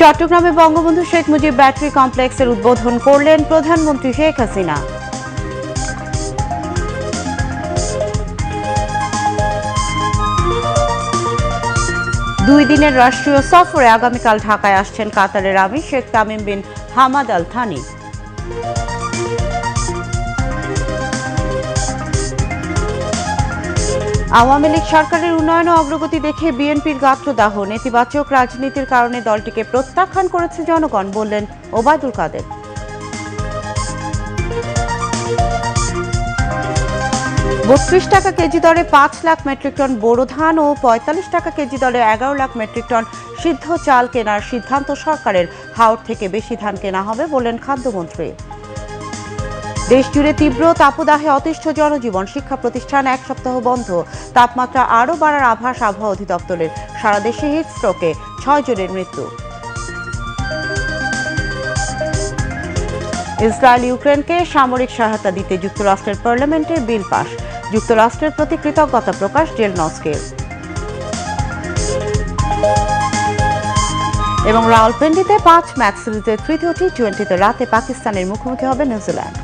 চট্টগ্রামে বঙ্গবন্ধু শেখ মুজিব ব্যাটারি কমপ্লেক্সের উদ্বোধন করলেন প্রধানমন্ত্রী শেখ হাসিনা। দুই দিনের রাষ্ট্রীয় সফরে আগামীকাল ঢাকায় আসছেন কাতারের আমির Sheikh Tamim bin Hamad Al Thani Awami League সরকারের উন্নয়ন ও অগ্রগতি দেখে বিএনপির গাত্রদাহ। নেতিবাচক রাজনীতির কারণে দলটিকে প্রত্যাখ্যান করেছে জনগণ, বললেন ওবায়দুল কাদের। বত্রিশ টাকা কেজি দরে পাঁচ লাখ মেট্রিক টন বোরো ধান ও পঁয়তাল্লিশ টাকা কেজি দরে এগারো লাখ মেট্রিক টন সিদ্ধ চাল কেনার সিদ্ধান্ত সরকারের হাওড় থেকে বেশি ধান কেনা হবে, বললেন খাদ্যমন্ত্রী। দেশজুড়ে তীব্র তাপদাহে অতিষ্ঠ জনজীবন, শিক্ষা প্রতিষ্ঠান এক সপ্তাহ বন্ধ। তাপমাত্রা আরও বাড়ার আভাস আবহাওয়া অধিদপ্তরের। সারা দেশে হিট স্ট্রোকে ছয় জনের মৃত্যু। ইসরায়েল ইউক্রেনকে সামরিক সহায়তা দিতে যুক্তরাষ্ট্রের পার্লামেন্টের বিল পাশ যুক্তরাষ্ট্রের প্রতি কৃতজ্ঞতা প্রকাশ জেলনস্কের এবং রাওয়ালপিন্ডিতে পাঁচ ম্যাচ সিরিজের তৃতীয় টি টোয়েন্টিতে রাতে পাকিস্তানের মুখোমুখি হবে নিউজিল্যান্ড।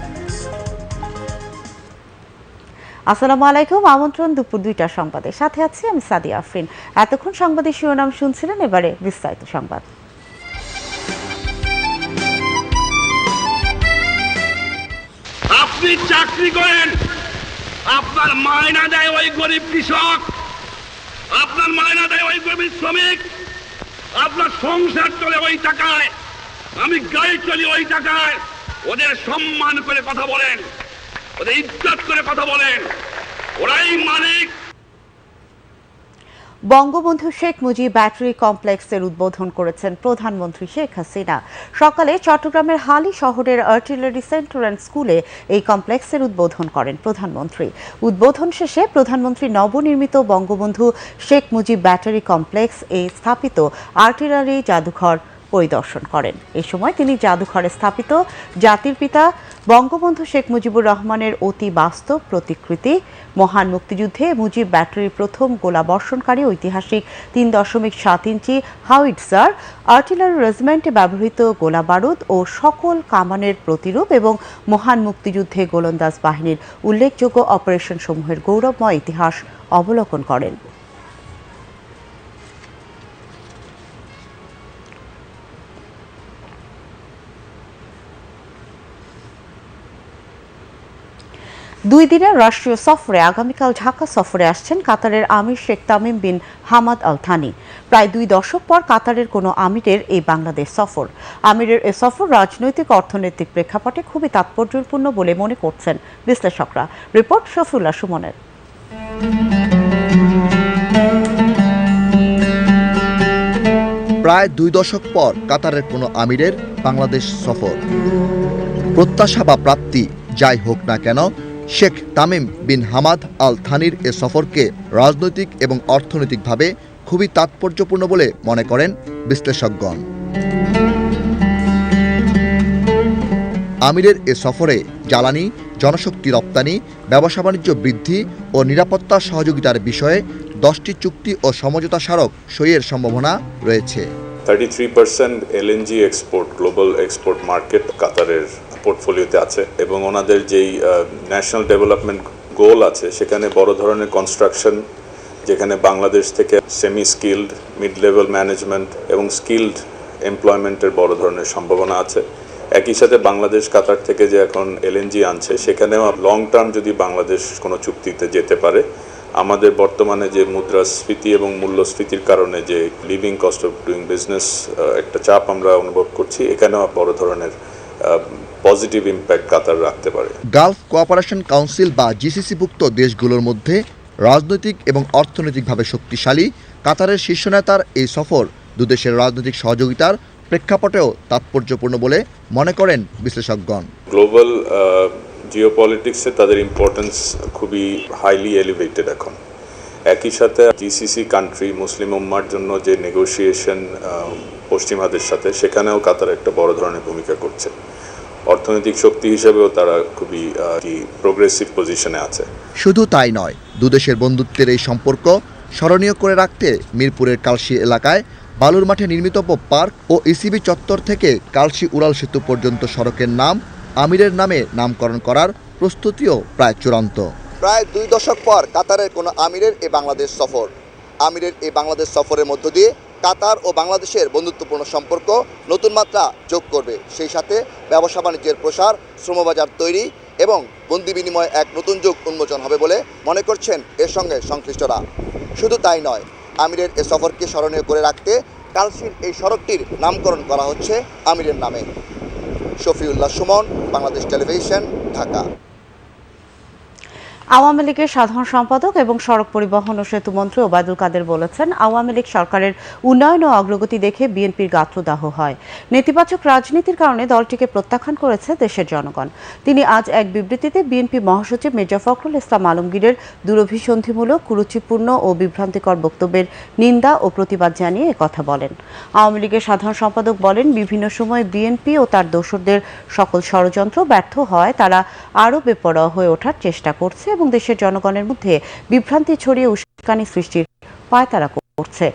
আসসালামু আলাইকুম, আমন্ত্রণ দুপুর দুইটার সংবাদে। সাথে আছি আমি সাদিয়া আফরিন। এতক্ষণ সংবাদের শিরোনাম শুনছিলেন, এবারে বিস্তারিত সংবাদ। আপনি চাকরি করেন, আপনার মায়না দেয় ওই গরিব কৃষক, আপনার মায়না দেয় ওই গরিব শ্রমিক, আপনার সংসার চলে ওই টাকায়, আমি গাড়ি চলি ওই টাকায়, ওদের সম্মান করে কথা বলেন। ওদের ইজ্জত করে কথা বলেন। ওরাই মালিক। বঙ্গবন্ধু শেখ মুজিব ব্যাটারি কমপ্লেক্সের উদ্বোধন করেছেন প্রধানমন্ত্রী শেখ হাসিনা। সকালে চট্টগ্রামের হালি শহরের আর্টিলারি সেন্টার অ্যান্ড স্কুলে এই কমপ্লেক্সের উদ্বোধন করেন প্রধানমন্ত্রী। উদ্বোধন শেষে প্রধানমন্ত্রী নবনির্মিত বঙ্গবন্ধু শেখ মুজিব ব্যাটারি কমপ্লেক্স এ স্থাপিত আর্টিলারি জাদুঘর পরিদর্শন করেন। এই সময় তিনি জাদুঘরে স্থাপিত জাতির পিতা বঙ্গবন্ধু শেখ মুজিবুর রহমানের অতি বাস্তব প্রতিকৃতি, মহান মুক্তিযুদ্ধে মুজিব ব্যাটারির প্রথম গোলাবর্ষণকারী ঐতিহাসিক তিন দশমিক সাত ইঞ্চি হাউইটজার, আর্টিলারি রেজিমেন্টে ব্যবহৃত গোলা বারুদ ও সকল কামানের প্রতিরূপ এবং মহান মুক্তিযুদ্ধে গোলন্দাজ বাহিনীর উল্লেখযোগ্য অপারেশন সমূহের গৌরবময় ইতিহাস অবলোকন করেন। দুই দিনের রাষ্ট্রীয় সফরে, আগামীকাল ঢাকা সফরে আসছেন কাতারের আমির Sheikh Tamim bin Hamad Al Thani প্রায় দুই দশক পর কাতারের কোনো আমিরের এই বাংলাদেশ সফর। আমিরের এ সফর রাজনৈতিক, অর্থনৈতিক প্রেক্ষাপটে খুবই তাৎপর্যপূর্ণ বলে মনে করছেন বিশ্লেষকরা। রিপোর্ট শফিউল্লাহ সুমনের। প্রায় দুই দশক পর কাতারের কোনো আমিরের বাংলাদেশ সফর। প্রত্যাশা বা প্রাপ্তি যাই হোক না কেন Sheikh Tamim bin Hamad Al থানির এ সফরকে রাজনৈতিক এবং অর্থনৈতিকভাবে খুবই তাৎপর্যপূর্ণ বলে মনে করেন বিশ্লেষকগণ। আমিরের এ সফরে জ্বালানি, জনশক্তি রপ্তানি, ব্যবসা বাণিজ্য বৃদ্ধি ও নিরাপত্তা সহযোগিতার বিষয়ে দশটি চুক্তি ও সমঝোতা স্মারক সইয়ের সম্ভাবনা রয়েছে। 33% এলএনজি এক্সপোর্ট গ্লোবাল এক্সপোর্ট কাতারের পোর্টফোলিওতে আছে এবং ওনাদের যেই ন্যাশনাল ডেভেলপমেন্ট গোল আছে, সেখানে বড় ধরনের কনস্ট্রাকশন যেখানে বাংলাদেশ থেকে semi skilled mid level management এবং স্কিল্ড এমপ্লয়মেন্টের বড় ধরনের সম্ভাবনা আছে। একই সাথে বাংলাদেশ, কাতার থেকে যে এখন এলএনজি আনছে, সেখানেও লং টার্ম যদি বাংলাদেশ কোনো চুক্তিতে যেতে পারে, আমাদের বর্তমানে যে মুদ্রাস্ফীতি এবং মূল্যস্ফীতির কারণে যে living cost of doing business একটা চাপ আমরা অনুভব করছি, এখানেও বড় ধরনের পজিটিভ ইম্প্যাক্ট কাতার রাখতে পারে। গালফ কোঅপারেশন কাউন্সিল বা জিসিসিভুক্ত দেশগুলোর মধ্যে রাজনৈতিক এবং অর্থনৈতিকভাবে শক্তিশালী কাতারের শীর্ষ নেতার এই সফর দুদেশের রাজনৈতিক সহযোগিতার প্রেক্ষাপটেও তাৎপর্যপূর্ণ বলে মনে করেন বিশ্লেষকগণ। গ্লোবাল জিওপলিটিক্সে তাদের ইম্পর্টেন্স খুবই হাইলি এলিভেটেড এখন। একই সাথে জিসিসি কান্ট্রি মুসলিম উম্মার জন্য যে নেগোসিয়েশন পশ্চিমাদের সাথে সেখানেও কাতার একটা বড় ধরনের ভূমিকা করছে। অর্থনৈতিক শক্তি হিসেবেও তারা খুবই প্রোগ্রেসিভ পজিশনে আছে। শুধু তাই নয় দুদেশের বন্ধুত্বের এই সম্পর্ক স্মরণীয় করে রাখতে মিরপুরের কালশি এলাকায় বালুর মাঠে নির্মিত পার্ক ও ইসিবি চত্বর থেকে কালশি উড়াল সেতু পর্যন্ত সড়কের নাম আমিরের নামে নামকরণ করার প্রস্তুতিও প্রায় চূড়ান্ত। প্রায় দুই দশক পর কাতারের কোনো আমিরের এ বাংলাদেশ সফর। আমিরের এই বাংলাদেশ সফরের মধ্য দিয়ে কাতার ও বাংলাদেশের বন্ধুত্বপূর্ণ সম্পর্ক নতুন মাত্রা যোগ করবে। সেই সাথে ব্যবসা বাণিজ্যের প্রসার, শ্রমবাজার তৈরি এবং বন্দি বিনিময়ে এক নতুন যুগ উন্মোচন হবে বলে মনে করছেন এর সঙ্গে সংশ্লিষ্টরা। শুধু তাই নয়, আমিরের এ সফরকে স্মরণীয় করে রাখতে কালশির এই সড়কটির নামকরণ করা হচ্ছে আমিরের নামে। শফিউল্লাহ সুমন, বাংলাদেশ টেলিভিশন, ঢাকা। আওয়ামী লীগের সাধারণ সম্পাদক এবং সড়ক পরিবহন ও সেতু মন্ত্রী ওবায়দুল কাদের বলেছেন, আওয়ামী লীগ সরকারের উন্নয়ন ও অগ্রগতি দেখে বিএনপির গাত্রদাহ হয়। নেতিবাচক রাজনীতির কারণে দলটিকে প্রত্যাখ্যান করেছে দেশের জনগণ। তিনি আজ এক বিবৃতিতে বিএনপি মহাসচিব মির্জা ফখরুল ইসলাম আলমগীরের দূরভিসন্ধিমূলক, কুরুচিপূর্ণ ও বিভ্রান্তিকর বক্তব্যের নিন্দা ও প্রতিবাদ জানিয়ে একথা বলেন। আওয়ামী লীগের সাধারণ সম্পাদক বলেন, বিভিন্ন সময় বিএনপি ও তার দোসরদের সকল ষড়যন্ত্র ব্যর্থ হয়, তারা আরও বেপরোয়া হয়ে ওঠার চেষ্টা করছে এবং দেশের জনগণের মধ্যে বিভ্রান্তি ছড়িয়ে উস্কানি সৃষ্টির পায়তারা করছে।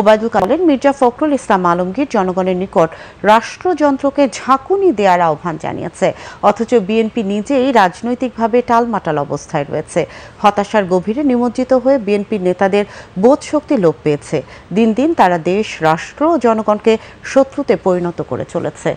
ওবায়দুল বলেন, মির্জা ফখরুল ইসলাম আলমগীর জনগণের নিকট রাষ্ট্রযন্ত্রকে ঝাঁকুনি দেওয়ার আহ্বান জানিয়েছে, অথচ বিএনপি নিজেই রাজনৈতিকভাবে টালমাটাল অবস্থায় রয়েছে। হতাশার গভীরে নিমজ্জিত হয়ে বিএনপির নেতাদের বোধ শক্তি লোপ পেয়েছে। দিন দিন তারা দেশ, রাষ্ট্র ও জনগণকে শত্রুতে পরিণত করে চলেছে।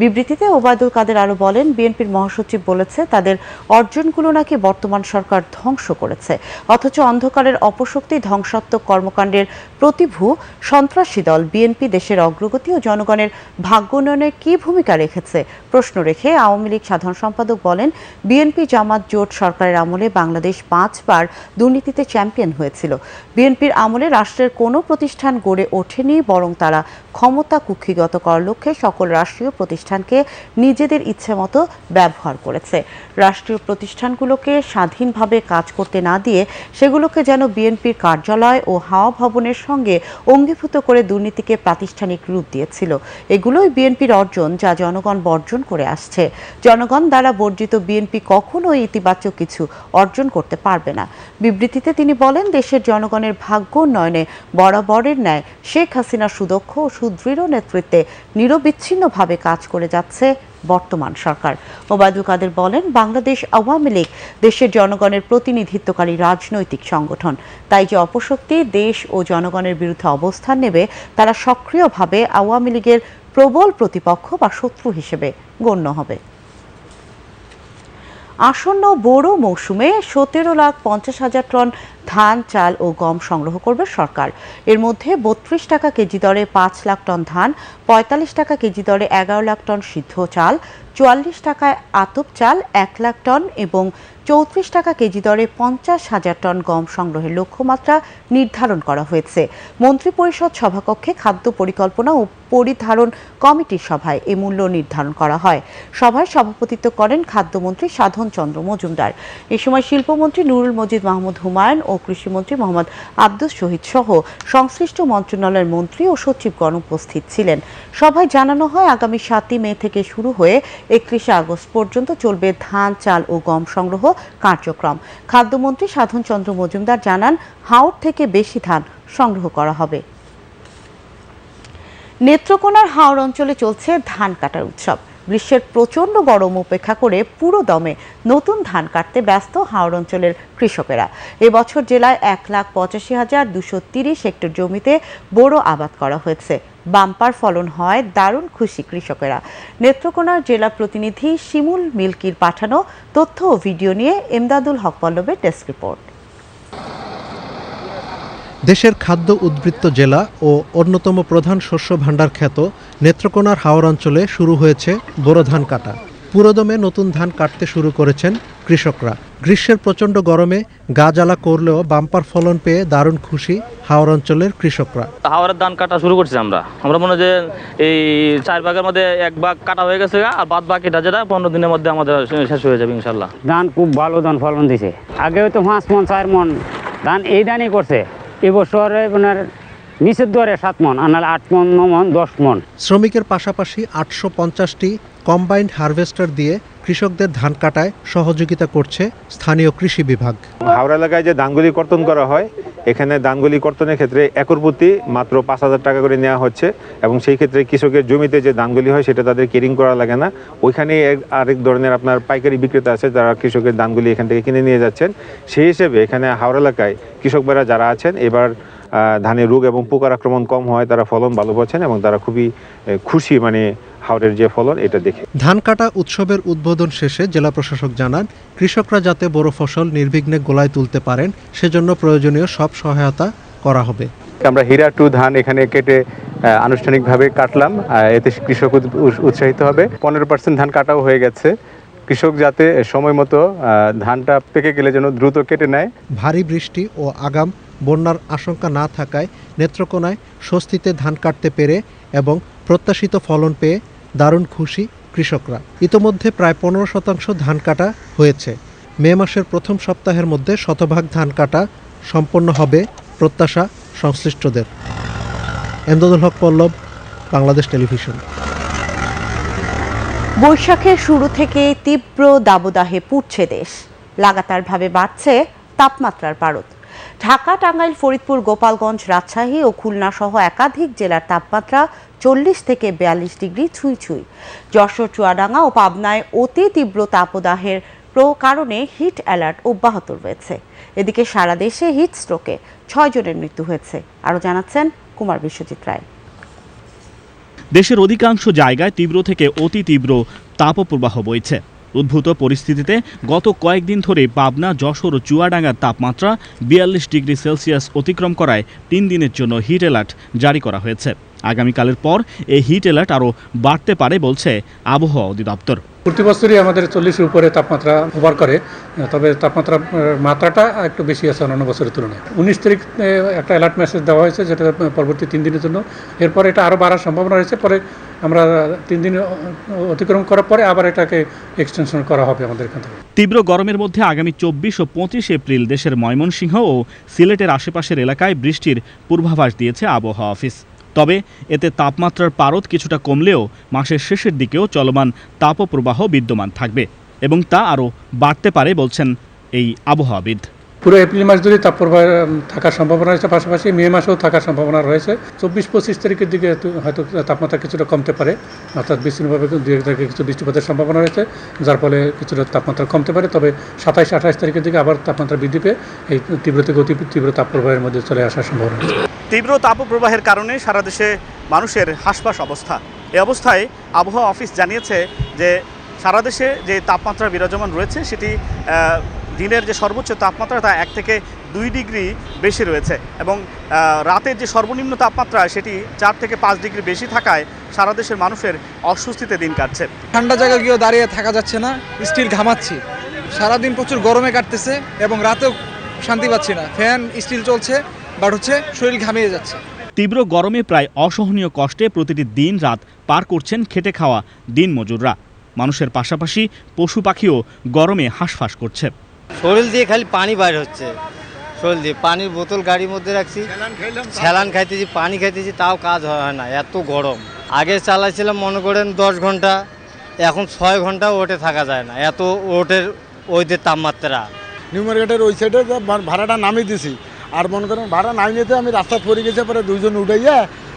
বিবৃতিতে ওবায়দুল কাদের আরও বলেন, বিএনপির মহাসচিব বলেছে, তাদের অর্জনগুলো নাকি বর্তমান সরকার ধ্বংস করেছে। অথচ অন্ধকারের অপশক্তি ধ্বংসাত্মক কর্মকাণ্ডের প্রতিভূ সন্ত্রাসী দল। বিএনপি দেশের অগ্রগতি ও জনগণের ভাগ্য উন্নয়নে কী ভূমিকা রেখেছে? প্রশ্ন রেখে আওয়ামী লীগ সাধারণ সম্পাদক বলেন, বিএনপি জামাত জোট সরকারের আমলে বাংলাদেশ পাঁচবার দুর্নীতিতে চ্যাম্পিয়ন হয়েছিল। বিএনপির আমলে রাষ্ট্রের কোনো প্রতিষ্ঠান গড়ে ওঠেনি, বরং তারা ক্ষমতা কুক্ষিগত করার লক্ষ্যে সকল রাষ্ট্রীয় প্রতিষ্ঠানকে নিজেদের ইচ্ছে মতো ব্যবহার করেছে। রাষ্ট্রীয় প্রতিষ্ঠানগুলোকে স্বাধীনভাবে কাজ করতে না দিয়ে সেগুলোকে যেন বিএনপির কার্যালয় ও হাওয়া ভবনের সঙ্গে অঙ্গীভূত করে দুর্নীতিকে প্রাতিষ্ঠানিক রূপ দিয়েছিল। এগুলোই বিএনপির অর্জন যা জনগণ বর্জন করে আসছে। জনগণ দ্বারা বর্জিত বিএনপি কখনোই ইতিবাচক কিছু অর্জন করতে পারবে না। বিবৃতিতে তিনি বলেন, দেশের জনগণের ভাগ্য উন্নয়নে বরাবরের ন্যায় শেখ হাসিনা সুদক্ষ ও সুদৃঢ় নেতৃত্বে নিরবিচ্ছিন্নভাবে কাজ করে যাচ্ছে বর্তমান সরকার। ওবায়দুল কাদের বলেন, বাংলাদেশ আওয়ামী লীগ দেশের জনগণের প্রতিনিধিত্বকারী রাজনৈতিক সংগঠন। তাই যে অপশক্তি দেশ ও জনগণের বিরুদ্ধে অবস্থান নেবে, তারা সক্রিয়ভাবে আওয়ামী লীগের প্রবল প্রতিপক্ষ বা শত্রু হিসেবে গণ্য হবে। আসন্ন বোরো মৌসুমে সতেরো লাখ পঞ্চাশ হাজার টন ধান, চাল ও গম সংগ্রহ করবে সরকার। এর মধ্যে বত্রিশ টাকা কেজি দরে পাঁচ লাখ টন ধান, পঁয়তাল্লিশ টাকা কেজি দরে এগারো লাখ টন সিদ্ধ চাল, চুয়াল্লিশ টাকায় আতপ চাল, এক লাখ টন এবং চৌত্রিশ টাকা কেজি দরে পঞ্চাশ হাজার টন গম সংগ্রহের লক্ষ্যমাত্রা নির্ধারণ করা হয়েছে। মন্ত্রিপরিষদ সভাকক্ষে খাদ্য পরিকল্পনা ও পরিধারণ কমিটির সভায় এ মূল্য নির্ধারণ করা হয়। সভায় সভাপতিত্ব করেন খাদ্যমন্ত্রী সাধন চন্দ্র মজুমদার। এ সময় শিল্পমন্ত্রী নুরুল মজিদ মাহমুদ হুমায়ুন ও কৃষিমন্ত্রী মোহাম্মদ আব্দুস শহীদ সহ সংশ্লিষ্ট মন্ত্রণালয়ের মন্ত্রী ও সচিবগণ উপস্থিত ছিলেন। সভায় জানানো হয়, আগামী সাতই মে থেকে শুরু হয়ে একত্রিশে আগস্ট পর্যন্ত চলবে ধান, চাল ও গম সংগ্রহ। কার্যক্রম। খাদ্যমন্ত্রী সাধন চন্দ্র মজুমদার জানান হাওড় থেকে বেশি ধান সংগ্রহ করা হবে। নেত্রকোনার হাওড় অঞ্চলে চলছে ধান কাটার উৎসব। গ্রীষ্মের প্রচণ্ড গরম উপেক্ষা করে পুরো দমে নতুন ধান কাটতে ব্যস্ত হাওড় অঞ্চলের কৃষকেরা। এবছর জেলায় এক লাখ পঁচাশি হাজার দুশো তিরিশ হেক্টর জমিতে বোরো আবাদ করা হয়েছে। বাম্পার ফলন হয় দারুণ খুশি কৃষকেরা। নেত্রকোনার জেলা প্রতিনিধি শিমুল মিল্কির পাঠানো তথ্য ও ভিডিও নিয়ে এমদাদুল হক পল্লবের ডেস্ক রিপোর্ট। দেশের খাদ্য উদ্বৃত্ত জেলা ও অন্যতম প্রধান শস্য ভাণ্ডার খ্যাত নেত্রকোনার হাওর অঞ্চলে শুরু হয়েছে বোরো ধান কাটা। পুরোদমে নতুন ধান কাটতে শুরু করেছেন কৃষকরা। গ্রীষ্মের প্রচণ্ড গরমে গা জ্বালা করলেও বাম্পার ফলন পেয়ে দারুণ খুশি হাওর অঞ্চলের কৃষকরা। হাওড়ের ধান কাটা শুরু করছি আমরা। আমরা মনে হয় যে এই চার ভাগের মধ্যে এক ভাগ কাটা হয়ে গেছে আর বাদ বাকিটা যেটা পনেরো দিনের মধ্যে আমাদের শেষ হয়ে যাবে ইনশাল্লাহ ধান খুব ভালো ধান ফলন দিছে। আগে তো পাঁচ মন চার মন ধান এই ধানই করছে। এবছরে আপনার নিচের দরে সাত মন আনার আট মন, ন মন, দশ মন। শ্রমিকের পাশাপাশি আটশো পঞ্চাশটি কম্বাইন্ড হারভেস্টার দিয়ে কৃষকদের ধান কাটায় সহযোগিতা করছে স্থানীয় কৃষি বিভাগ। হাওড়া এলাকায় যে ধানগুলি কর্তন করা হয়, এখানে ধানগুলি কর্তনের ক্ষেত্রে একর প্রতি মাত্র পাঁচ হাজার টাকা করে নেওয়া হচ্ছে এবং সেই ক্ষেত্রে কৃষকের জমিতে যে ধানগুলি হয় সেটা তাদের কেরিং করা লাগে না। ওইখানে আরেক ধরনের আপনার পাইকারি বিক্রেতা আছে যারা কৃষকের ধানগুলি এখান থেকে কিনে নিয়ে যাচ্ছেন। সেই হিসেবে এখানে হাওড়া এলাকায় কৃষক ভাইরা যারা আছেন, এবার ধানের রোগ এবং পোকার আক্রমণ কম হয়, তারা ফলন ভালো পাচ্ছেন এবং তারা খুবই খুশি মানে হাওড়ের যে ফলন এটা দেখে। ধান কাটা উৎসবের উদ্বোধন শেষে জেলা প্রশাসক জানান কৃষকরা যাতে বড় ফসল নির্বিঘ্নে গোলায় তুলতে পারেন সেজন্য প্রয়োজনীয় সব সহায়তা করা হবে। আমরা হীরা টু ধান এখানে কেটে আনুষ্ঠানিকভাবে কাটলাম এতে কৃষক উৎ- উৎ- উৎসাহিত হবে। পনেরো পার্সেন্ট ধান কাটাও হয়ে গেছে। কৃষক যাতে সময় মতো ধানটা পেকে গেলে যেন দ্রুত কেটে নেয়। ভারী বৃষ্টি ও আগাম বন্যার আশঙ্কা না থাকায় নেত্রকোনায় স্বস্তিতে ধান কাটতে পেরে এবং প্রত্যাশিত ফলন পেয়ে দারুণ খুশি কৃষকরা। ইতোমধ্যে প্রায় পনেরো শতাংশ ধান কাটা হয়েছে। মে মাসের প্রথম সপ্তাহের মধ্যে শতভাগ ধান কাটা সম্পন্ন হবে প্রত্যাশা সংশ্লিষ্টদের। এমদাদুল হক পল্লব, বাংলাদেশ টেলিভিশন। বৈশাখের শুরু থেকে তীব্র দাবদাহে পুড়ছে দেশ। লাগাতারভাবে বাড়ছে তাপমাত্রার পারদ। ঢাকা, টাঙ্গাইল, ফরিদপুর, গোপালগঞ্জ, রাজশাহী ও খুলনা সহ একাধিক জেলার তাপমাত্রা চল্লিশ থেকে বিয়াল্লিশ ডিগ্রি ছুঁই ছুঁই। যশোর, চুয়াডাঙ্গা ও পাবনায় অতি তীব্র তাপদাহের কারণে হিট অ্যালার্ট অব্যাহত রয়েছে। এদিকে সারা দেশে হিট স্ট্রোকে ছয় জনের মৃত্যু হয়েছে। আরও জানাচ্ছেন কুমার বিশ্বজিৎ রায়। দেশের অধিকাংশ জায়গায় তীব্র থেকে অতি তীব্র তাপপ্রবাহ বইছে। উদ্ভূত পরিস্থিতিতে গত কয়েকদিন ধরে পাবনা, যশোর ও চুয়াডাঙ্গার তাপমাত্রা বিয়াল্লিশ ডিগ্রি সেলসিয়াস অতিক্রম করায় তিন দিনের জন্য হিট অ্যালার্ট জারি করা হয়েছে। আগামীকালের পর এই হিট অ্যালার্ট আরও বাড়তে পারে বলছে আবহাওয়া অধিদপ্তর। প্রতি বছরই আমাদের চল্লিশের উপরে তাপমাত্রা ওভার করে, তবে তাপমাত্রা মাত্রাটা একটু বেশি আছে অন্যান্য বছরের তুলনায়। উনিশ তারিখ একটা অ্যালার্ট মেসেজ দেওয়া হয়েছে, যেটা পরবর্তী তিন দিনের জন্য। এরপর এটা আরও বাড়ার সম্ভাবনা রয়েছে, পরে আমরা তিন দিন অতিক্রম করার পরে আবার এটাকে এক্সটেনশন করা হবে আমাদের এখান থেকে। তীব্র গরমের মধ্যে আগামী চব্বিশ ও পঁচিশ এপ্রিল দেশের ময়মনসিংহ ও সিলেটের আশেপাশের এলাকায় বৃষ্টির পূর্বাভাস দিয়েছে আবহাওয়া অফিস। তবে এতে তাপমাত্রার পারদ কিছুটা কমলেও মাসের শেষের দিকেও চলমান তাপপ্রবাহ বিদ্যমান থাকবে এবং তা আরও বাড়তে পারে বলছেন এই আবহাওয়াবিদ। পুরো এপ্রিল মাস ধরে তাপপ্রবাহ থাকার সম্ভাবনা রয়েছে। পাশাপাশি মে মাসেও থাকার সম্ভাবনা রয়েছে। চব্বিশ পঁচিশ তারিখের দিকে হয়তো তাপমাত্রা কিছুটা কমতে পারে, অর্থাৎ বিচ্ছিন্নভাবে দু এক তারিখে কিছু বৃষ্টিপাতের সম্ভাবনা রয়েছে, যার ফলে কিছুটা তাপমাত্রা কমতে পারে। তবে সাতাইশ আঠাশ তারিখের দিকে আবার তাপমাত্রা বৃদ্ধি পেয়ে এই তীব্র থেকে অতি তীব্র তাপপ্রবাহের মধ্যে চলে আসার সম্ভাবনা রয়েছে। তীব্র তাপপ্রবাহের কারণে সারা দেশে মানুষের হাসপাস অবস্থা। এই অবস্থায় আবহাওয়া অফিস জানিয়েছে যে সারা দেশে যে তাপমাত্রা বিরাজমান রয়েছে, সেটি দিনের যে সর্বোচ্চ তাপমাত্রা তা এক থেকে দুই ডিগ্রি বেশি রয়েছে এবং রাতের যে সর্বনিম্ন তাপমাত্রা সেটি চার থেকে পাঁচ ডিগ্রি বেশি থাকায় সারা দেশের মানুষের অস্বস্তিতে দিন কাটছে। ঠান্ডা জায়গায় গিয়েও দাঁড়িয়ে থাকা যাচ্ছে না স্টিল ঘামাচ্ছি। সারাদিন প্রচুর গরমে কাটতেছে এবং রাতেও শান্তি পাচ্ছি না। ফ্যান স্টিল চলছে বাট হচ্ছে শরীর ঘামিয়ে যাচ্ছে। তীব্র গরমে প্রায় অসহনীয় কষ্টে প্রতিটি দিন রাত পার করছেন খেটে খাওয়া দিন মজুররা মানুষের পাশাপাশি পশু পাখিও গরমে হাঁসফাঁস করছে। শরীর দিয়ে খালি পানি বাইর হচ্ছে। শরীর দিয়ে পানির বোতল গাড়ির মধ্যে রাখছি। স্যালান খাইতেছি, পানি খাইতেছি, তাও কাজ হয় না, এত গরম। আগে চালাইছিলাম মনে করেন দশ ঘণ্টা, এখন ছয় ঘণ্টা ওটে থাকা যায় না, এত ওটের ওইদের তাপমাত্রা। নিউ মার্কেটের ওই সাইডে ভাড়াটা নামিয়ে দিছি। আর মনে করেন ভাড়া নিতে আমি রাস্তা পরে গেছে, পরে দুইজন উঠাইয়া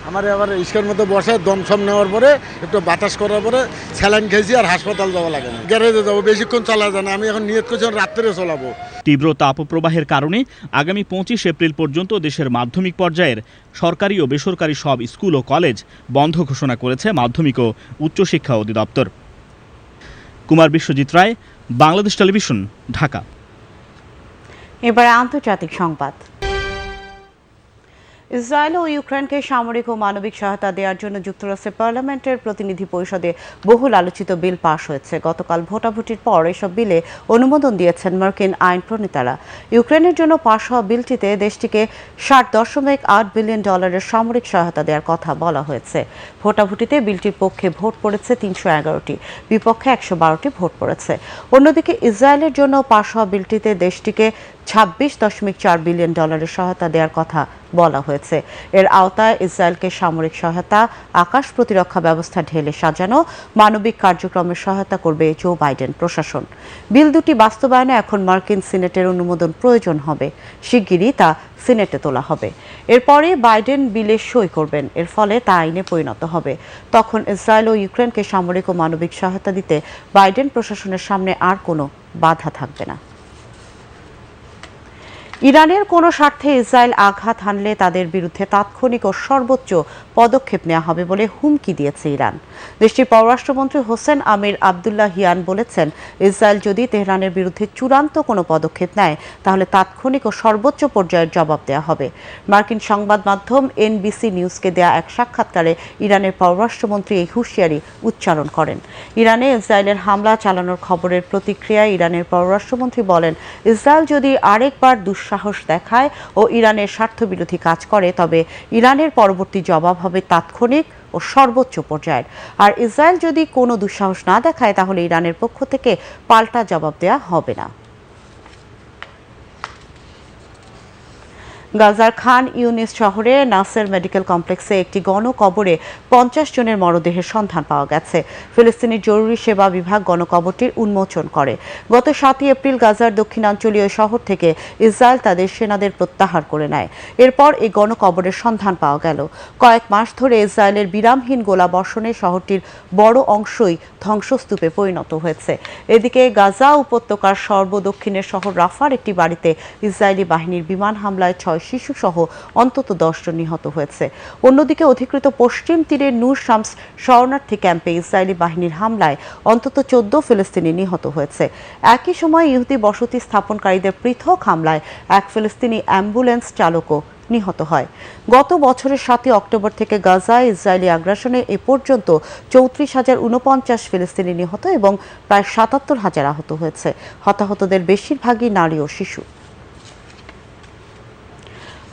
আমার আবার ইস্কের মধ্যে বসে দমসম নেওয়ার পরে একটু বাতাস করার পরে স্যালাইন খেয়েছি আর হাসপাতাল যাওয়া লাগে না। গ্যারেজে যাব বেশিক্ষণ চালা যায় না। আমি এখন নিয়ত করছি রাত্রে চলাবো। তীব্র তাপপ্রবাহের কারণে আগামী পঁচিশ এপ্রিল পর্যন্ত দেশের মাধ্যমিক পর্যায়ের সরকারি ও বেসরকারি সব স্কুল ও কলেজ বন্ধ ঘোষণা করেছে মাধ্যমিক ও উচ্চশিক্ষা অধিদপ্তর। কুমার বিশ্বজিৎ রায় বাংলাদেশ টেলিভিশন ঢাকা। এবার আন্তর্জাতিক সংবাদ। ইসরায়েল ও ইউক্রেনকে সামরিক ও মানবিক সহায়তা দেওয়ার জন্য যুক্তরাষ্ট্রের পার্লামেন্টের প্রতিনিধি পরিষদে বহুল আলোচিত বিল পাশ হয়েছে। গতকাল ভোটাভুটির পর এসব বিলে অনুমোদন দিয়েছেন মার্কিন আইন প্রণেতারা। ইউক্রেনের জন্য পাশ হওয়া বিলটিতে দেশটিকে ষাট দশমিক আট বিলিয়ন ডলারের সামরিক সহায়তা দেওয়ার কথা বলা হয়েছে। ভোটাভুটিতে বিলটির পক্ষে ভোট পড়েছে তিনশো এগারোটি, বিপক্ষে একশো বারোটি ভোট পড়েছে। অন্যদিকে ইসরায়েলের জন্য পাশ হওয়া বিলটিতে দেশটিকে ছাব্বিশ দশমিক চার বিলিয়ন ডলারের সহায়তা দেওয়ার কথা বলা হয়েছে। এর আওতায় ইসরায়েলকে সামরিক সহায়তা, আকাশ প্রতিরক্ষা ব্যবস্থা ঢেলে সাজানো, মানবিক কার্যক্রমের সহায়তা করবে জো বাইডেন প্রশাসন। বিল দুটি বাস্তবায়নে এখন মার্কিন সিনেটের অনুমোদন প্রয়োজন হবে। শিগগিরই তা সিনেটে তোলা হবে। এরপরে বাইডেন বিলে সই করবেন। এর ফলে তা আইনে পরিণত হবে। তখন ইসরায়েল ও ইউক্রেনকে সামরিক ও মানবিক সহায়তা দিতে বাইডেন প্রশাসনের সামনে আর কোনো বাধা থাকবে না। ইরানের কোনো স্বার্থে ইসরায়েল আঘাত হানলে তাদের বিরুদ্ধে তাৎক্ষণিক ও সর্বোচ্চ পদক্ষেপ নেওয়া হবে বলে হুমকি দিয়েছে ইরান। দেশটির পররাষ্ট্রমন্ত্রী হোসেন আমির আবদুল্লাহ হিয়ান বলেছেন, ইসরায়েল যদি তেহরানের বিরুদ্ধে চূড়ান্ত কোনো পদক্ষেপ নেয়, তাহলে তাৎক্ষণিক ও সর্বোচ্চ পর্যায়ের জবাব দেওয়া হবে। মার্কিন সংবাদ মাধ্যম এনবিসি নিউজকে দেয়া এক সাক্ষাৎকারে ইরানের পররাষ্ট্রমন্ত্রী এই হুঁশিয়ারি উচ্চারণ করেন। ইরানে ইসরায়েলের হামলা চালানোর খবরের প্রতিক্রিয়ায় ইরানের পররাষ্ট্রমন্ত্রী বলেন, ইসরায়েল যদি আরেকবার দুঃসাহস দেখায় ও ইরানের স্বার্থবিরোধী কাজ করে, তবে ইরানের পরবর্তী জবাব হবে তাৎক্ষণিক ও সর্বোচ্চ পর্যায়ের। আর ইসরায়েল যদি কোনো দুঃসাহস না দেখায়, তাহলে ইরানের পক্ষ থেকে পাল্টা জবাব দেওয়া হবে না। গাজার খান ইউনিস শহরে নাসের মেডিকেল কমপ্লেক্সে একটি গণকবরে পঞ্চাশ জনের মরদেহের সন্ধান পাওয়া গেছে। ফিলিস্তিনি জরুরি সেবা বিভাগ গণকবরটির উন্মোচন করে। গত সাতই এপ্রিল গাজার দক্ষিণাঞ্চলীয় শহর থেকে ইসরায়েল তাদের সেনাদের প্রত্যাহার করে নেয়। এরপর এই গণকবরের সন্ধান পাওয়া গেল। কয়েক মাস ধরে ইসরায়েলের বিরামহীন গোলা গোলাবর্ষণে শহরটির বড় অংশই ধ্বংসস্তূপে পরিণত হয়েছে। এদিকে গাজা উপত্যকার সর্বদক্ষিণের শহর রাফার একটি বাড়িতে ইসরায়েলি বাহিনীর বিমান হামলায় ছয় শিশু সহ অন্তত দশজন নিহত হয়েছে। অন্যদিকে অধিকৃত পশ্চিম তীরের নূর শামস শরণার্থী ক্যাম্পে ইসরায়েলি বাহিনীর হামলায় অন্তত চোদ্দ ফিলিস্তিনি নিহত হয়েছে। একই সময় ইহুদি বসতি স্থাপনকারীদের পৃথক হামলায় এক ফিলিস্তিনি অ্যাম্বুলেন্স চালকও নিহত হয়। গত বছরের সাতই অক্টোবর থেকে গাজায় ইসরায়েলি আগ্রাসনে এ পর্যন্ত চৌত্রিশ হাজার উনপঞ্চাশ ফিলিস্তিনি নিহত এবং প্রায় সাতাত্তর হাজার আহত হয়েছে। হতাহতদের বেশিরভাগই নারী ও শিশু।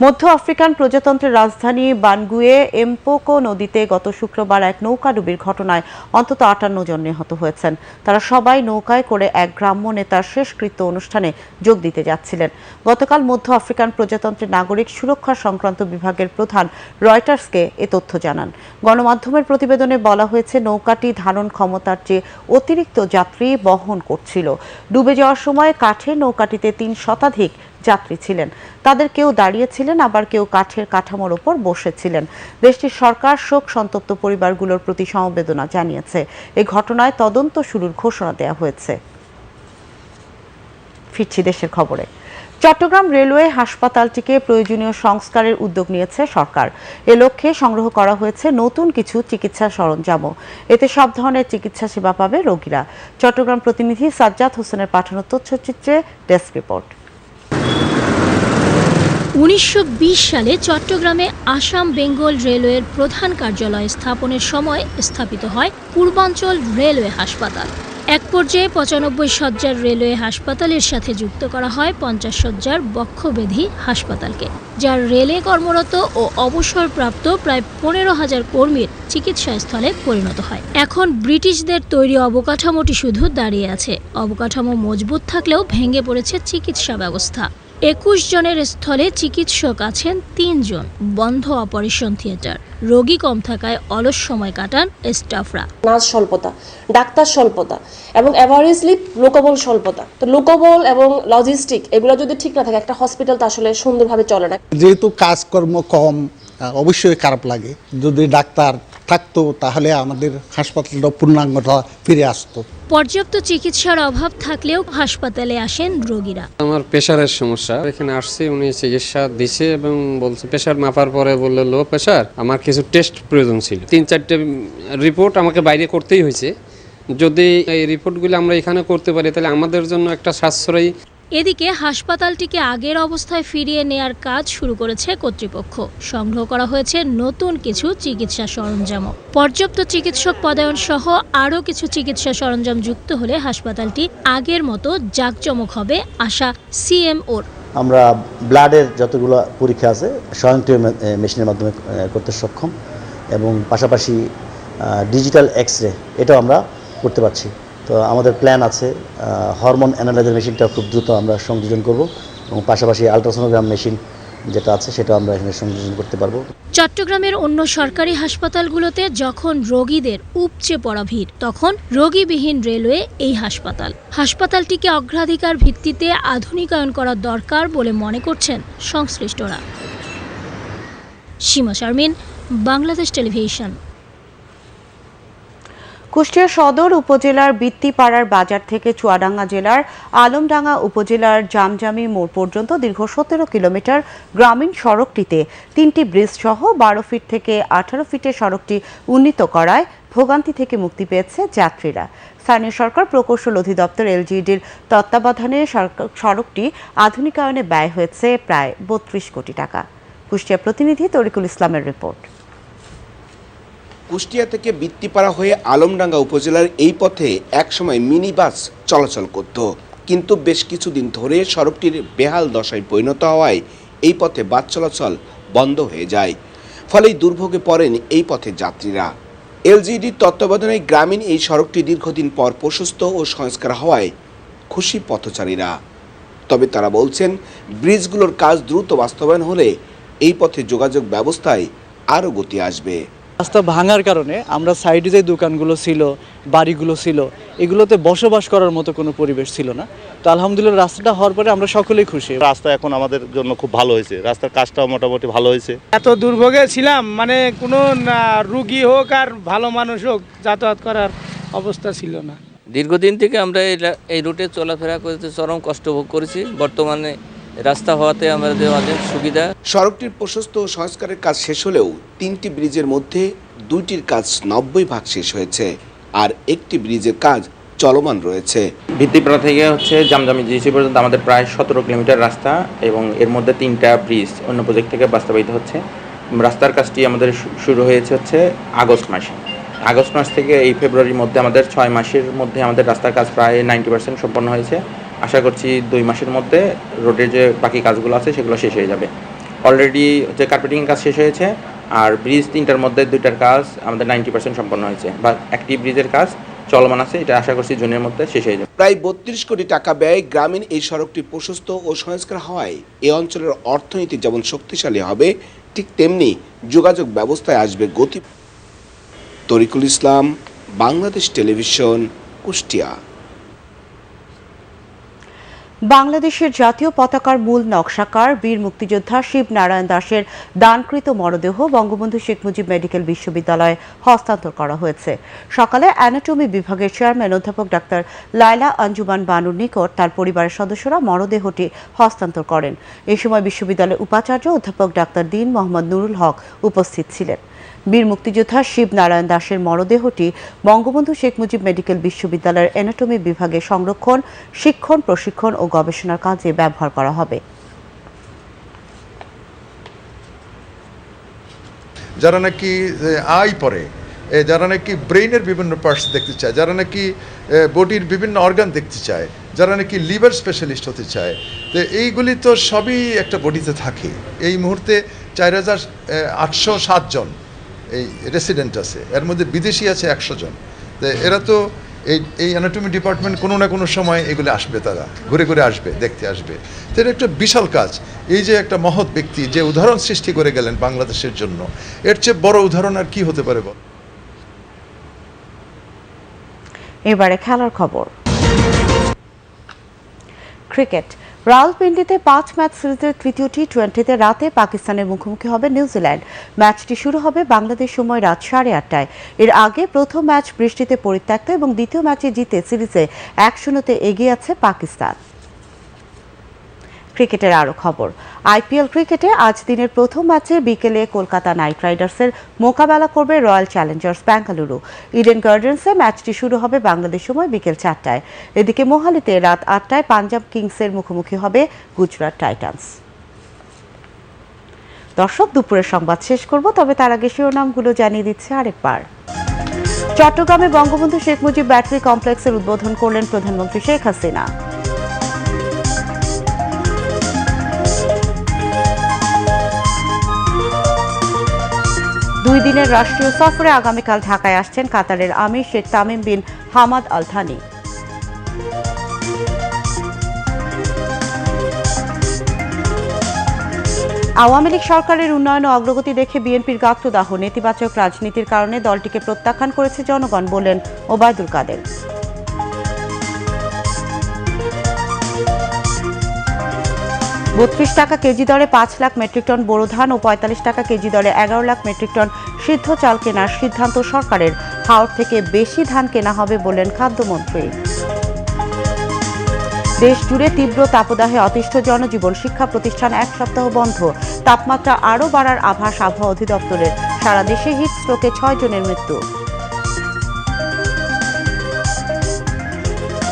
মধ্য আফ্রিকান প্রজাতন্ত্রের রাজধানী বানগুয়ে, এমপোকো নদীতে গত শুক্রবার এক নৌকাডুবির ঘটনায় অন্তত আটান্ন জন নিহত হয়েছেন। তারা সবাই নৌকায় করে এক গ্রাম্য নেতার শেষকৃত্য অনুষ্ঠানে যোগ দিতে যাচ্ছিলেন। গতকাল মধ্য আফ্রিকান প্রজাতন্ত্রের নাগরিক সুরক্ষা সংক্রান্ত বিভাগের প্রধান রয়টার্সকে এ তথ্য জানান। গণমাধ্যমের প্রতিবেদনে বলা হয়েছে, নৌকাটি ধারণ ক্ষমতার চেয়ে অতিরিক্ত যাত্রী বহন করছিল। ডুবে যাওয়ার সময় কাঠের নৌকাটিতে তিন শতাধিক যাত্রী ছিলেন। তাদের কেউ দাঁড়িয়েছিলেন আবার কেউ কাঠের কাঠামোর ওপর বসেছিলেন। দেশটির সরকার, শোক সন্তপ্ত পরিবারগুলোর প্রতি সমবেদনা জানিয়েছে। এই ঘটনায় তদন্ত শুরুর ঘোষণা দেওয়া হয়েছে। ফিরছি দেশের খবরে। চট্টগ্রাম রেলওয়ে হাসপাতালটিকে প্রয়োজনীয় সংস্কারের উদ্যোগ নিয়েছে সরকার। এ লক্ষ্যে সংগ্রহ করা হয়েছে নতুন কিছু চিকিৎসা সরঞ্জামও। এতে সব ধরনের চিকিৎসা সেবা পাবে রোগীরা। চট্টগ্রাম প্রতিনিধি সাজ্জাদ হোসেনের পাঠানো তথ্যচিত্রে ডেস্ক রিপোর্ট। উনিশশো বিশ সালে চট্টগ্রামে আসাম বেঙ্গল রেলওয়ের প্রধান কার্যালয় স্থাপনের সময় স্থাপিত হয় পূর্বাঞ্চল রেলওয়ে হাসপাতাল। এক পর্যায়ে পঁচানব্বই শয্যার রেলওয়ে হাসপাতালের সাথে যুক্ত করা হয় পঞ্চাশ শয্যার বক্ষবেধি হাসপাতালকে, যার রেলে কর্মরত ও অবসরপ্রাপ্ত প্রায় পনেরো হাজার কর্মীর চিকিৎসা স্থলে পরিণত হয়। এখন ব্রিটিশদের তৈরি অবকাঠামোটি শুধু দাঁড়িয়ে আছে। অবকাঠামো মজবুত থাকলেও ভেঙে পড়েছে চিকিৎসা ব্যবস্থা। একুশ জনের স্থলে চিকিৎসক আছেন তিনজন বন্ধ অপারেশন থিয়েটার। রোগী কম থাকায় অলস সময় কাটান স্টাফরা। নার্স স্বল্পতা ডাক্তার স্বল্পতা এবং অ্যাভারেজলি লোকবল স্বল্পতা। তো লোকবল এবং লজিস্টিক এগুলো যদি ঠিক না থাকে একটা হসপিটাল তো আসলে সুন্দরভাবে চলে না। যেহেতু কাজকর্ম কম অবশ্যই খারাপ লাগে। যদি ডাক্তার থাকতো তাহলে আমাদের হাসপাতালটা পূর্ণাঙ্গটা ফিরে আসতো। পর্যাপ্ত চিকিৎসার অভাব থাকলেও হাসপাতালে আসেন রোগীরা। আমার প্রেশারের সমস্যা। এখানে আসছি উনি চিকিৎসা দিছে এবং বলছে প্রেশার মাপার পরে বলল লো প্রেশার আমার কিছু টেস্ট প্রয়োজন ছিল। তিন চারটে রিপোর্ট আমাকে বাইরে করতেই হয়েছে। যদি এই রিপোর্টগুলো আমরা এখানে করতে পারি তাহলে আমাদের জন্য একটা সাশ্রয়ী এদিকে হাসপাতালটিকে আগের অবস্থায় ফিরিয়ে নেয়ার কাজ শুরু করেছে কর্তৃপক্ষ। সংগ্রহ করা হয়েছে নতুন কিছু চিকিৎসা সরঞ্জামও। পর্যাপ্ত চিকিৎসক পদায়ন সহ আরও কিছু চিকিৎসা সরঞ্জাম যুক্ত হলে হাসপাতালটি আগের মতো জাঁকজমক হবে, আশা সিএমওর। আমরা ব্লাডের যতগুলো পরীক্ষা আছে, স্বয়ংক্রিয় মেশিনের মাধ্যমে করতে সক্ষম এবং পাশাপাশি ডিজিটাল এক্স রে এটাও আমরা করতে পারছি। তো আমাদের প্ল্যান আছে হরমোন অ্যানালাইজার মেশিনটা খুব দ্রুত আমরা সংযোজন করব এবং পাশাপাশি আলট্রাসোনোগ্রাম মেশিন যেটা আছে সেটা আমরা এখানে সংযোজন করতে পারব। চট্টগ্রামের অন্য সরকারি হাসপাতালগুলোতে যখন রোগীদের উপচে পড়া ভিড়, তখন রোগীবিহীন রেলওয়ে এই হাসপাতাল। হাসপাতালটিকে অগ্রাধিকার ভিত্তিতে আধুনিকায়ন করা দরকার বলে মনে করছেন সংশ্লিষ্টরা। সীমা শারমিন, বাংলাদেশ টেলিভিশন। কুষ্টিয়া সদর উপজেলার বৃত্তিপাড়ার বাজার থেকে চুয়াডাঙ্গা জেলার আলমডাঙ্গা উপজেলার জামজামি মোড় পর্যন্ত দীর্ঘ সতেরো কিলোমিটার গ্রামীণ সড়কটিতে তিনটি ব্রিজ সহ বারো ফিট থেকে আঠারো ফিটের সড়কটি উন্নীত করায় ভোগান্তি থেকে মুক্তি পেয়েছে যাত্রীরা। স্থানীয় সরকার প্রকৌশল অধিদপ্তর এলজিডির তত্ত্বাবধানে সড়কটি আধুনিকায়নে ব্যয় হয়েছে প্রায় বত্রিশ কোটি টাকা। কুষ্টিয়া প্রতিনিধি তরিকুল ইসলামের রিপোর্ট। কুষ্টিয়া থেকে বৃত্তিপাড়া হয়ে আলমডাঙ্গা উপজেলার এই পথে একসময় মিনি বাস চলাচল করত। কিন্তু বেশ কিছুদিন ধরে সড়কটির বেহাল দশায় পরিণত হওয়ায় এই পথে বাস চলাচল বন্ধ হয়ে যায়। ফলে দুর্ভোগে পড়েন এই পথে যাত্রীরা। এলজিডির তত্ত্বাবধানে গ্রামীণ এই সড়কটি দীর্ঘদিন পর প্রশস্ত ও সংস্কার হওয়ায় খুশি পথচারীরা। তবে তারা বলছেন, ব্রিজগুলোর কাজ দ্রুত বাস্তবায়ন হলে এই পথে যোগাযোগ ব্যবস্থায় আরও গতি আসবে। রাস্তা ভাঙার কারণে আমরা সাইডে যে দোকানগুলো ছিল বাড়িগুলো ছিল এগুলোতে বসবাস করার মতো কোনো পরিবেশ ছিল না। তো আলহামদুলিল্লাহ রাস্তাটা হওয়ার পরে আমরা সকলেই খুশি। রাস্তা এখন আমাদের জন্য খুব ভালো হয়েছে। রাস্তার কাজটাও মোটামুটি ভালো হয়েছে। এত দুর্ভোগে ছিলাম মানে কোনো না রুগী হোক আর ভালো মানুষ হোক যাতায়াত করার অবস্থা ছিল না। দীর্ঘদিন থেকে আমরা এই এই রুটে চলাফেরা করতে চরম কষ্ট ভোগ করেছি। বর্তমানে রাস্তা হওয়াতে আমাদের অনেক সুবিধা। সড়কটির প্রশস্ত সংস্কারের কাজ শেষ হলেও তিনটি ব্রিজের মধ্যে দুইটির কাজ নব্বই ভাগ শেষ হয়েছে আর একটি ব্রিজের কাজ চলমান রয়েছে। ভিত্তিপাড়া থেকে হচ্ছে জামজামি জিসি পর্যন্ত আমাদের প্রায় সতেরো কিলোমিটার রাস্তা এবং এর মধ্যে তিনটা ব্রিজ অন্য প্রজেক্ট থেকে বাস্তবায়িত হচ্ছে। রাস্তার কাজটি আমাদের শুরু হয়েছে হচ্ছে আগস্ট মাসে। আগস্ট মাস থেকে এই ফেব্রুয়ারির মধ্যে আমাদের ছয় মাসের মধ্যে আমাদের রাস্তার কাজ প্রায় নাইনটি পার্সেন্ট সম্পন্ন হয়েছে। আশা করছি দুই মাসের মধ্যে রোডের যে বাকি কাজগুলো আছে সেগুলো শেষ হয়ে যাবে। অলরেডি হচ্ছে কার্পেটিং কাজ শেষ হয়েছে, আর ব্রিজ তিনটার মধ্যে দুইটার কাজ আমাদের নাইনটি পার্সেন্ট সম্পন্ন হয়েছে। বা একটি ব্রিজের কাজ চলমান আছে, এটা আশা করছি জুনের মধ্যে শেষ হয়ে যাবে। প্রায় বত্রিশ কোটি টাকা ব্যয় গ্রামীণ এই সড়কটি প্রশস্ত ও সংস্কার হওয়ায় এ অঞ্চলের অর্থনীতি যেমন শক্তিশালী হবে, ঠিক তেমনি যোগাযোগ ব্যবস্থায় আসবে গতি। তরিকুল ইসলাম, বাংলাদেশ টেলিভিশন, কুষ্টিয়া। বাংলাদেশের জাতীয় পতাকার মূল নকশাকার বীর মুক্তিযোদ্ধা শিব নারায়ণ দাসের দানকৃত মরদেহ বঙ্গবন্ধু শেখ মুজিব মেডিকেল বিশ্ববিদ্যালয়ে হস্তান্তর করা হয়েছে। সকালে অ্যানাটমি বিভাগের চেয়ারম্যান অধ্যাপক ডাক্তার লায়লা আঞ্জুমান বানুর নিকট তার পরিবারের সদস্যরা মরদেহটি হস্তান্তর করেন। এই সময় বিশ্ববিদ্যালয়ের উপাচার্য অধ্যাপক ডাক্তার দিন মোহাম্মদ নুরুল হক উপস্থিত ছিলেন। বীর মুক্তিযোদ্ধা শিব নারায়ণ দাসের মরদেহটি বঙ্গবন্ধু শেখ মুজিব মেডিকেল বিশ্ববিদ্যালয়ের অ্যানাটমি বিভাগে সংরক্ষণ, শিক্ষণ, প্রশিক্ষণ ও গবেষণার কাজে ব্যবহার করা হবে। যারা নাকি আই পরে যারা নাকি ব্রেইনের বিভিন্ন পার্টস দেখতে চায়, যারা নাকি বডির বিভিন্ন অর্গান দেখতে চায়, যারা নাকি লিভার স্পেশালিস্ট হতে চায়, তো এইগুলি তো সবই একটা বডিতে থাকে। এই মুহূর্তে চার হাজার আটশো সাতজন এই রেসিডেন্ট আছে, এর মধ্যে বিদেশি আছে একশো জন। এরা তো এই এই অ্যানাটমি ডিপার্টমেন্ট কোনো না কোনো সময় এগুলো আসবে তারা, ঘুরে ঘুরে আসবে, দেখতে আসবে। তো এটা একটা বিশাল কাজ। এই যে একটা মহৎ ব্যক্তি যে উদাহরণ সৃষ্টি করে গেলেন বাংলাদেশের জন্য, এর চেয়ে বড় উদাহরণ আর কি হতে পারে বল? এবারে খেলার খবর। ক্রিকেট রাওয়ালপিন্ডিতে পাঁচ ম্যাচ সিরিজের তৃতীয় টি টোয়েন্টিতে রাতে পাকিস্তানের মুখোমুখি হবে নিউজিল্যান্ড। ম্যাচটি শুরু হবে বাংলাদেশ সময় রাত সাড়ে আটটায়। এর আগে প্রথম ম্যাচ বৃষ্টিতে পরিত্যক্ত এবং দ্বিতীয় ম্যাচে জিতে সিরিজে এক শূন্যতে এগিয়ে আছে পাকিস্তান। ক্রিকেটের আরও খবর। আইপিএল ক্রিকেটে আজ দিনের প্রথম ম্যাচে বিকেলে কলকাতা নাইট রাইডার্সের মোকাবেলা করবে রয়্যাল চ্যালেঞ্জার্স বেঙ্গালুরু ইডেন গার্ডেন্সে ম্যাচটি শুরু হবে বাংলাদেশ সময় বিকেল চারটায়। এদিকে মোহালিতে রাত আটটায় পাঞ্জাব কিংসের মুখোমুখি হবে গুজরাট টাইটান্স। দর্শক, দুপুরের সংবাদ শেষ করব, তবে তার আগে শিরোনামগুলো জানিয়ে দিচ্ছে আরেকবার। চট্টগ্রামে বঙ্গবন্ধু শেখ মুজিব ব্যাটারি কমপ্লেক্সের উদ্বোধন করলেন প্রধানমন্ত্রী শেখ হাসিনা। দুই দিনের রাষ্ট্রীয় সফরে আগামীকাল ঢাকায় আসছেন কাতারের আমির Sheikh Tamim bin Hamad Al Thani Awami League সরকারের উন্নয়ন অগ্রগতি দেখে বিএনপির গাত্রদাহ। নেতিবাচক রাজনীতির কারণে দলটিকে প্রত্যাখ্যান করেছে জনগণ, বলেন ওবায়দুল কাদের। বত্রিশ টাকা কেজি দরে পাঁচ লাখ মেট্রিক টন বোরো ধান ও পঁয়তাল্লিশ টাকা কেজি দরে এগারো লাখ মেট্রিক টন সিদ্ধ চাল কেনার সিদ্ধান্ত সরকারের। হাওড় থেকে বেশি ধান কেনা হবে বললেন খাদ্যমন্ত্রী। দেশ জুড়ে তীব্র তাপদাহে অতিষ্ঠ জনজীবন, শিক্ষা প্রতিষ্ঠান এক সপ্তাহ বন্ধ। তাপমাত্রা আরও বাড়ার আভাস আবহাওয়া অধিদপ্তরের। সারা দেশে হিট স্ট্রোকে ছয় জনের মৃত্যু।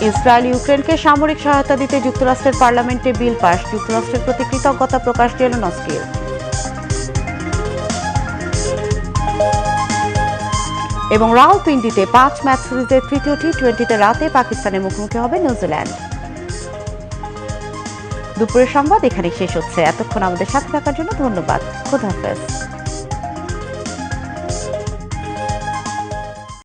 ইসরায়েল ইউক্রেনকে সামরিক সহায়তা দিতে যুক্তরাষ্ট্রের পার্লামেন্টে বিল পাস। যুক্তরাষ্ট্রের প্রতি কৃতজ্ঞতা প্রকাশ জেলনস্কির এবং রাওলপিন্ডিতে পাঁচ ম্যাচ সিরিজের তৃতীয় টি টোয়েন্টিতে রাতে পাকিস্তানের মুখোমুখি হবে নিউজিল্যান্ড। দুপুরের সংবাদ এখানে শেষ হচ্ছে। এতক্ষণ আমাদের সাথে থাকার জন্য ধন্যবাদ। খোদা হাফেজ।